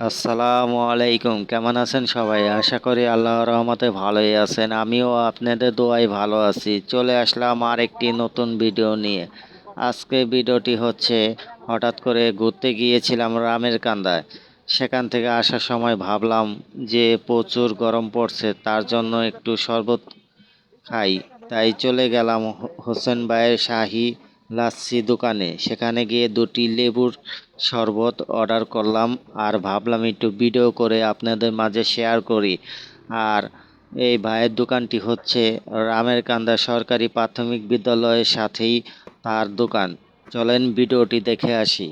আসসালামু আলাইকুম। কেমন আছেন সবাই? আশা করি আল্লাহর রহমতে ভালোই আছেন। আমিও আপনাদের দোয়াই ভালো আছি। চলে আসলাম আর একটি নতুন ভিডিও নিয়ে। আজকে ভিডিওটি হচ্ছে, হঠাৎ করে ঘুরতে গিয়েছিলাম রামের কান্দায়। সেখান থেকে আসার সময় ভাবলাম যে প্রচুর গরম পড়ছে, তার জন্য একটু শরবত খাই। তাই চলে গেলাম হোসেন ভাইয়ের শাহি লাচ্ছি দোকানে। সেখানে গিয়ে দুটি লেবুর শরবত অর্ডার করলাম আর ভাবলাম একটু ভিডিও করে আপনাদের মাঝে শেয়ার করি। আর এই ভাইয়ের দোকানটি হচ্ছে রামের কান্দা সরকারি প্রাথমিক বিদ্যালয়ের সাথেই তার দোকান। চলেন ভিডিওটি দেখে আসি।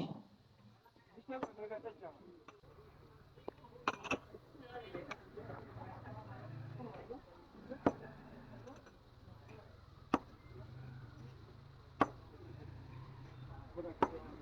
করে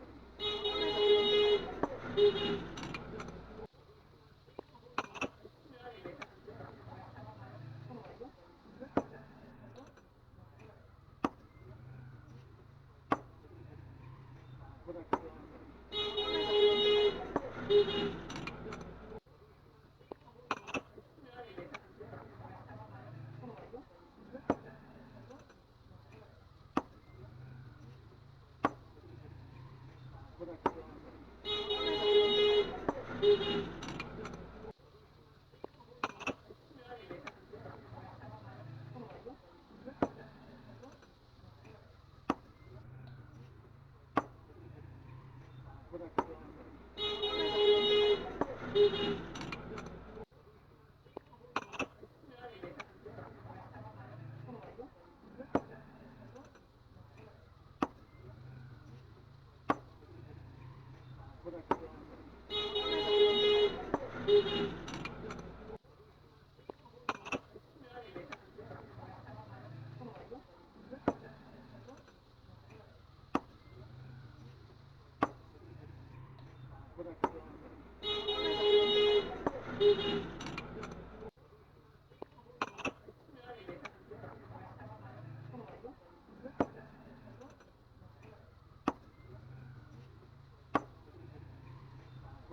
Pada.